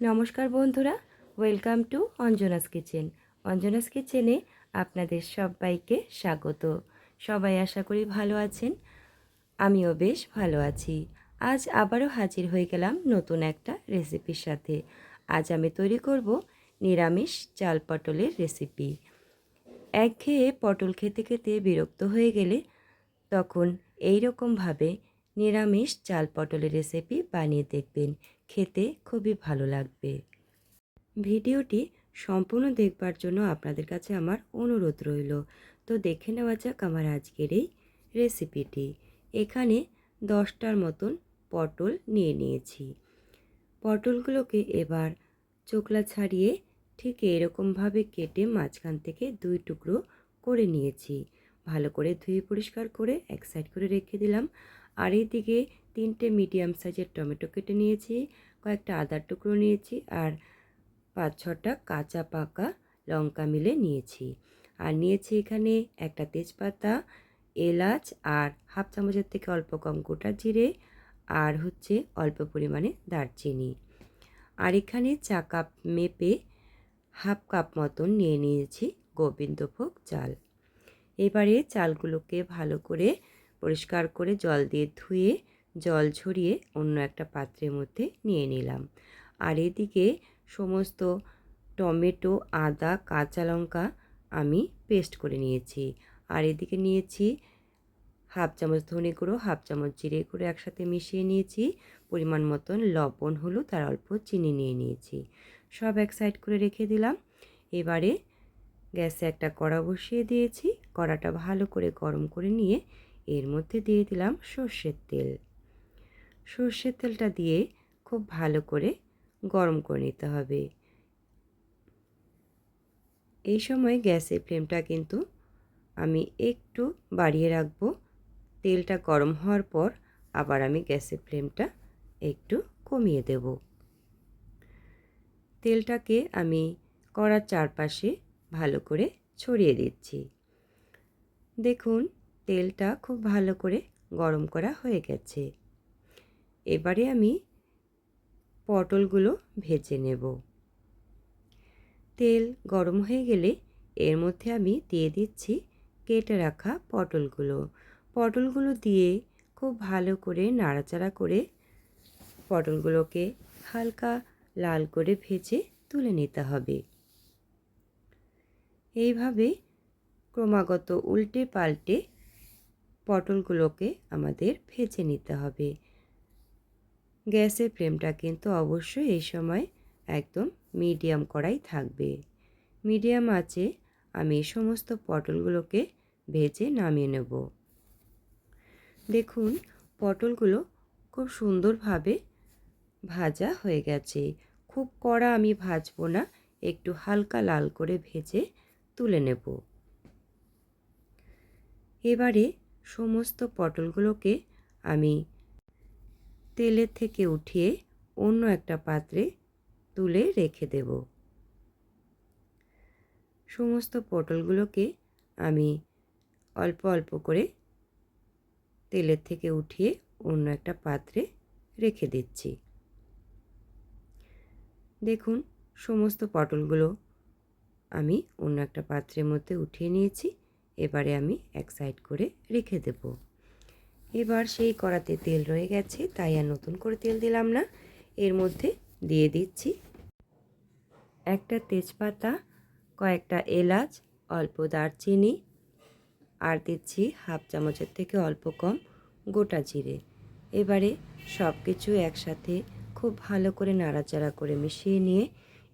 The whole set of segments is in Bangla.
নমস্কার বন্ধুরা, welcome to Anjana's kitchen. Anjana's কিচেনে আপনাদের সবাইকে স্বাগত। সবাই আশা করি ভালো আছেন, আমিও বেশ ভালো আছি। আজ আবারও হাজির হয়ে গেলাম নতুন একটা রেসিপির সাথে। আজ আমি তৈরি করব নিরামিষ চাল পটলের রেসিপি। একঘেয়ে পটল খেতে খেতে বিরক্ত হয়ে গেলে তখন এই রকমভাবে নিরামিষ চাল পটলের রেসিপি বানিয়ে দেখবেন। খেতে খুবই ভালো লাগবে। ভিডিওটি সম্পূর্ণ দেখবার জন্য আপনাদের কাছে আমার অনুরোধ রইল। তো দেখে নেওয়া যাক আমার আজকের এই রেসিপিটি। এখানে দশটার মতন পটল নিয়ে নিয়েছি। পটলগুলোকে এবার চোকলা ছাড়িয়ে ঠিক এরকমভাবে কেটে মাঝখান থেকে দুই টুকরো করে নিয়েছি। ভালো করে ধুয়ে পরিষ্কার করে এক সাইড করে রেখে দিলাম। আর এইদিকে তিনটে মিডিয়াম সাইজের টমেটো কেটে নিয়েছি, কয়েকটা আদার টুকরো নিয়েছি আর পাঁচ ছটা কাঁচা পাকা লঙ্কা মিলে নিয়েছি। আর নিয়েছি এখানে একটা তেজপাতা, এলাচ আর হাফ চামচের থেকে অল্প কম গোটা জিরে আর হচ্ছে অল্প পরিমাণে দারচিনি। আর এখানে চা কাপ মেপে হাফ কাপ মতন নিয়ে নিয়েছি গোবিন্দভোগ চাল। এবারে চালগুলোকে ভালো করে পরিষ্কার করে জল দিয়ে ধুয়ে জল ঝরিয়ে অন্য একটা পাত্রের মধ্যে নিয়ে নিলাম। আর এদিকে সমস্ত টমেটো, আদা, কাঁচা লঙ্কা আমি পেস্ট করে নিয়েছি। আর এদিকে নিয়েছি হাফ চামচ ধনে গুঁড়ো, হাফ চামচ জিরে গুঁড়ো একসাথে মিশিয়ে নিয়েছি। পরিমাণ মতন লবণ, হলুদ আর অল্প চিনি নিয়ে নিয়েছি। সব এক সাইড করে রেখে দিলাম। এবারে গ্যাসে একটা কড়া বসিয়ে দিয়েছি। কড়াটা ভালো করে গরম করে নিয়ে এর মধ্যে দিয়ে দিলাম সর্ষের তেল। সর্ষের তেলটা দিয়ে খুব ভালো করে গরম করে নিতে হবে। এই সময় গ্যাসের ফ্লেমটা কিন্তু আমি একটু বাড়িয়ে রাখব। তেলটা গরম হওয়ার পর আবার আমি গ্যাসের ফ্লেমটা একটু কমিয়ে দেব। তেলটাকে আমি কড়ার চারপাশে ভালো করে ছড়িয়ে দিচ্ছি। দেখুন, তেলটা খুব ভালো করে গরম করা হয়ে গেছে। এবারে আমি পটলগুলো ভেজে নেব। তেল গরম হয়ে গেলে এর মধ্যে আমি দিয়ে দিচ্ছি কেটে রাখা পটলগুলো। পটলগুলো দিয়ে খুব ভালো করে নাড়াচাড়া করে পটলগুলোকে হালকা লাল করে ভেজে তুলে নিতে হবে। এইভাবে ক্রমাগত উল্টে পাল্টে পটলগুলোকে আমাদের ভেজে নিতে হবে। গ্যাসের ফ্লেমটা কিন্তু অবশ্যই এই সময় একদম মিডিয়াম করাই থাকবে। মিডিয়াম আছে আমি সমস্ত পটলগুলোকে ভেজে নামিয়ে নেব। দেখুন, পটলগুলো খুব সুন্দরভাবে ভাজা হয়ে গেছে। খুব কড়া আমি ভাজবো না, একটু হালকা লাল করে ভেজে তুলে নেব। এবারে সমস্ত পটলগুলোকে আমি তেলের থেকে উঠিয়ে অন্য একটা পাত্রে তুলে রেখে দেব। সমস্ত পটলগুলোকে আমি অল্প অল্প করে তেলের থেকে উঠিয়ে অন্য একটা পাত্রে রেখে দিচ্ছি। দেখুন, সমস্ত পটলগুলো আমি অন্য একটা পাত্রের মধ্যে উঠিয়ে নিয়েছি। এবারে আমি এক সাইড করে রেখে দেব। এবার সেই কড়াতে তেল রয়ে গেছে, তাই আর নতুন করে তেল দিলাম না। এর মধ্যে দিয়ে দিচ্ছি একটা তেজপাতা, কয়েকটা এলাচ, অল্প দারচিনি, আর দিচ্ছি হাফ চামচের থেকে অল্প কম গোটা জিরে। এবারে সব কিছু একসাথে খুব ভালো করে নাড়াচাড়া করে মিশিয়ে নিয়ে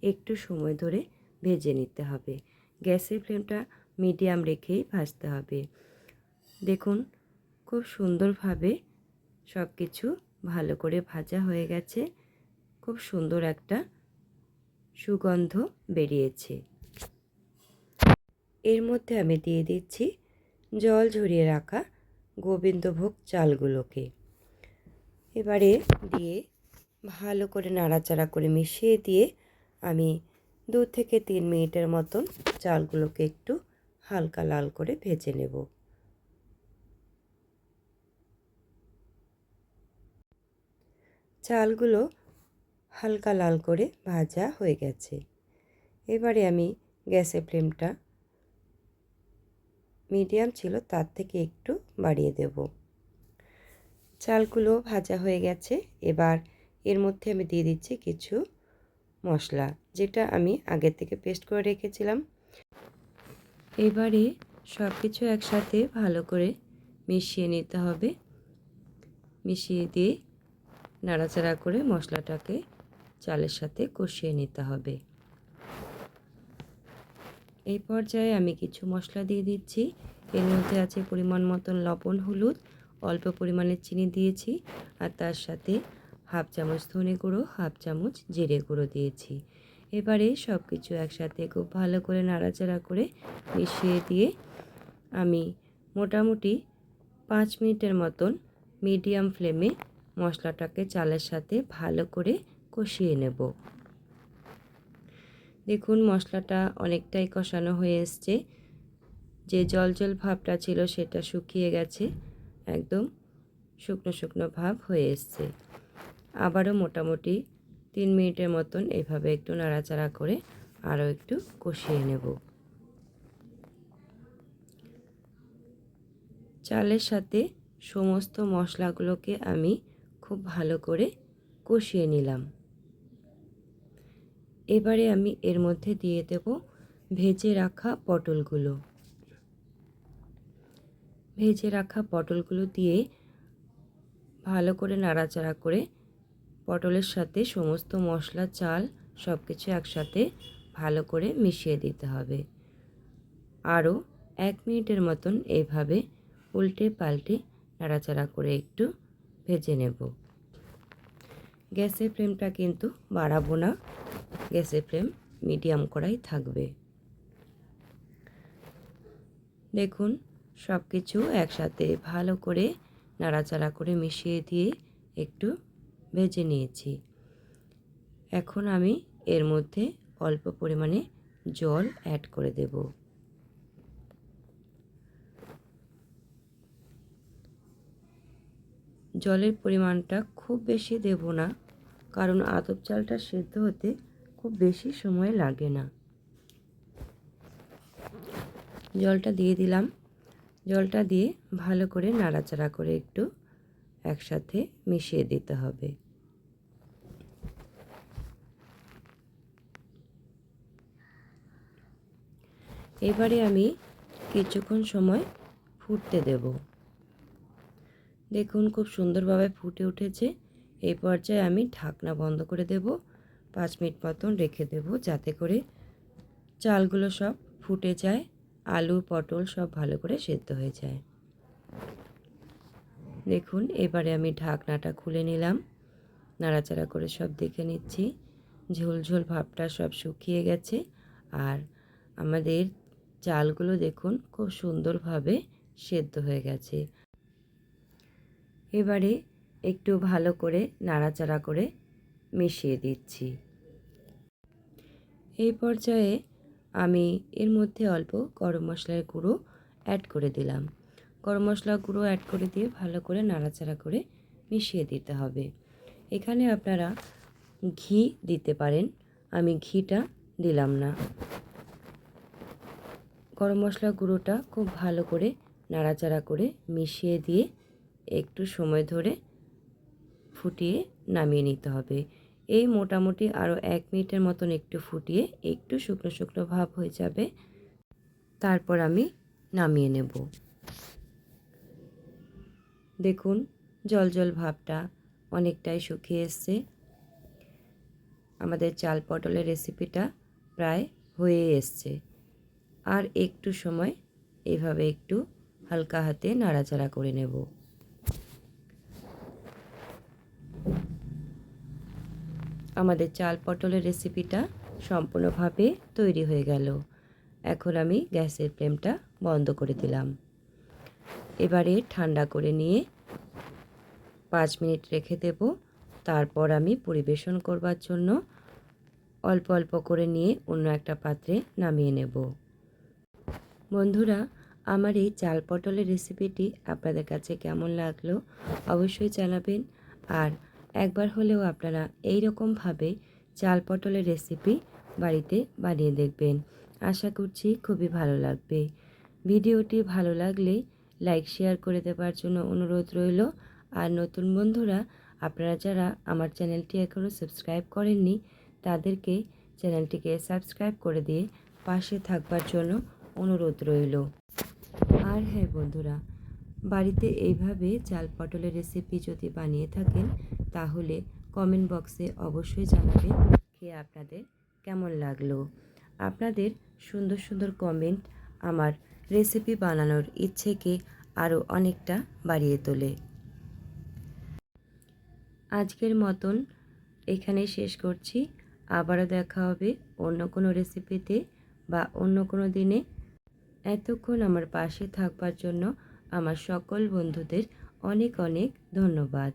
একটু সময় ধরে ভেজে নিতে হবে। গ্যাসের ফ্লেমটা মিডিয়াম রেখেই ভাজতে হবে। দেখুন খুব সুন্দরভাবে সব কিছু ভালো করে ভাজা হয়ে গেছে। খুব সুন্দর একটা সুগন্ধ বেরিয়েছে। এর মধ্যে আমি দিয়ে দিচ্ছি জল ঝরিয়ে রাখা গোবিন্দভোগ চালগুলোকে। এবারে দিয়ে ভালো করে নাড়াচাড়া করে মিশিয়ে দিয়ে আমি দু থেকে তিন মিনিটের মতন চালগুলোকে একটু হালকা লাল করে ভেজে নেব। চালগুলো হালকা লাল করে ভাজা হয়ে গেছে। এবারে আমি গ্যাসের ফ্লেমটা মিডিয়াম ছিল, তার থেকে একটু বাড়িয়ে দেব। চালগুলো ভাজা হয়ে গেছে, এবার এর মধ্যে আমি দিয়ে দিচ্ছি কিছু মশলা, যেটা আমি আগে থেকে পেস্ট করে রেখেছিলাম। এবারে সব কিছু একসাথে ভালো করে মিশিয়ে নিতে হবে। মিশিয়ে দিয়ে নাড়াচাড়া করে মশলাটাকে চালের সাথে কষিয়ে নিতে হবে। এই পর্যায়ে আমি কিছু মশলা দিয়ে দিচ্ছি। এর মধ্যে আছে পরিমাণ মতন লবণ, হলুদ, অল্প পরিমাণে চিনি দিয়েছি আর তার সাথে হাফ চামচ ধনে গুঁড়ো, হাফ চামচ জিরে গুঁড়ো দিয়েছি। এবারে সব কিছু একসাথে খুব ভালো করে নাড়াচাড়া করে মিশিয়ে দিয়ে আমি মোটামুটি পাঁচ মিনিটের মতন মিডিয়াম ফ্লেমে মশলাটাকে চালের সাথে ভালো করে কষিয়ে নেব। দেখুন মশলাটা অনেকটাই কষানো হয়ে এসছে। যে জল জল ভাবটা ছিল সেটা শুকিয়ে গেছে। একদম শুকনো শুকনো ভাব হয়ে এসছে। আবারও মোটামুটি তিন মিনিটের মতন এইভাবে একটু নাড়াচাড়া করে আরও একটু কষিয়ে নেব। চালের সাথে সমস্ত মশলাগুলোকে আমি খুব ভালো করে কষিয়ে নিলাম। এবারে আমি এর মধ্যে দিয়ে দেব ভেজে রাখা পটলগুলো। ভেজে রাখা পটলগুলো দিয়ে ভালো করে নাড়াচাড়া করে পটলের সাথে সমস্ত মশলা, চাল সব কিছু একসাথে ভালো করে মিশিয়ে দিতে হবে। আরও এক মিনিটের মতন এইভাবে উল্টে পাল্টে নাড়াচাড়া করে একটু ভেজে নেব। গ্যাসের ফ্লেমটা কিন্তু বাড়াবো না। গ্যাসের ফ্লেম মিডিয়াম করাই থাকবে। দেখুন সব কিছু একসাথে ভালো করে নাড়াচাড়া করে মিশিয়ে দিয়ে একটু ভেজে নিয়েছি। এখন আমি এর মধ্যে অল্প পরিমাণে জল অ্যাড করে দেব। জলের পরিমাণটা খুব বেশি দেব না, কারণ আতপ চালটা সেদ্ধ হতে খুব বেশি সময় লাগে না। জলটা দিয়ে দিলাম। জলটা দিয়ে ভালো করে নাড়াচাড়া করে একটু একসাথে মিশিয়ে দিতে হবে। এবারে আমি কিছুক্ষণ সময় ফুটতে দেব। দেখুন, খুব সুন্দরভাবে ফুটে উঠেছে। এই পর্যায়ে আমি ঢাকনা বন্ধ করে দেব। পাঁচ মিনিট মতন রেখে দেব যাতে করে চালগুলো সব ফুটে যায়, আলু, পটল সব ভালো করে সেদ্ধ হয়ে যায়। দেখুন, এবারে আমি ঢাকনাটা খুলে নিলাম। নাড়াচাড়া করে সব দেখে নিচ্ছি। ঝোল ঝোল ভাবটা সব শুকিয়ে গেছে। আর আমাদের চালগুলো দেখুন, খুব সুন্দরভাবে সেদ্ধ হয়ে গেছে। এবারে একটু ভালো করে নাড়াচাড়া করে মিশিয়ে দিচ্ছি। এই পর্যায়ে আমি এর মধ্যে অল্প গরম মশলার গুঁড়ো অ্যাড করে দিলাম। গরম মশলা গুঁড়ো অ্যাড করে দিয়ে ভালো করে নাড়াচাড়া করে মিশিয়ে দিতে হবে। এখানে আপনারা ঘি দিতে পারেন, আমি ঘিটা দিলাম না। গরম মশলা গুঁড়োটা খুব ভালো করে নাড়াচাড়া করে মিশিয়ে দিয়ে একটু সময় ধরে ফুটিয়ে নামিয়ে নিতে হবে। এই মোটামুটি আরও এক মিনিটের মতন একটু ফুটিয়ে একটু শুকনো শুকনো ভাব হয়ে যাবে। তারপর আমি নামিয়ে নেব। দেখুন, জল জল ভাবটা অনেকটাই শুকিয়ে এসছে। আমাদের চাল পটলের রেসিপিটা প্রায় হয়ে এসছে। আর একটু সময় এইভাবে একটু হালকা হাতে নাড়াচাড়া করে নেব। আমাদের চাল পটলের রেসিপিটা সম্পূর্ণভাবে তৈরি হয়ে গেল। এখন আমি গ্যাসের ফ্লেমটা বন্ধ করে দিলাম। এবারে ঠান্ডা করে নিয়ে পাঁচ মিনিট রেখে দেব। তারপর আমি পরিবেশন করবার জন্য অল্প অল্প করে নিয়ে অন্য একটা পাত্রে নামিয়ে নেব। বন্ধুরা, আমার এই চাল পটলের রেসিপিটি আপনাদের কাছে কেমন লাগল অবশ্যই জানাবেন। আর একবার হলেও আপনারা এই রকমভাবে চাল পটলের রেসিপি বাড়িতে বানিয়ে দেখবেন। আশা করছি খুবই ভালো লাগবে। ভিডিওটি ভালো লাগলে লাইক শেয়ার করে দেবার জন্য অনুরোধ রইল। আর নতুন বন্ধুরা, আপনারা যারা আমার চ্যানেলটি এখনও সাবস্ক্রাইব করেননি, তাদেরকে চ্যানেলটিকে সাবস্ক্রাইব করে দিয়ে পাশে থাকবার জন্য অনুরোধ রইল। আর হ্যাঁ বন্ধুরা, বাড়িতে এইভাবে চাল পটলের রেসিপি যদি বানিয়ে থাকেন তাহলে কমেন্ট বক্সে অবশ্যই জানাবেন খেয়ে আপনাদের কেমন লাগল। আপনাদের সুন্দর সুন্দর কমেন্ট আমার রেসিপি বানানোর ইচ্ছেকে আরও অনেকটা বাড়িয়ে তোলে। আজকের মতন এখানে শেষ করছি। আবারও দেখা হবে অন্য কোনো রেসিপিতে বা অন্য কোনো দিনে। এতক্ষণ আমার পাশে থাকবার জন্য আমার সকল বন্ধুদের অনেক অনেক ধন্যবাদ।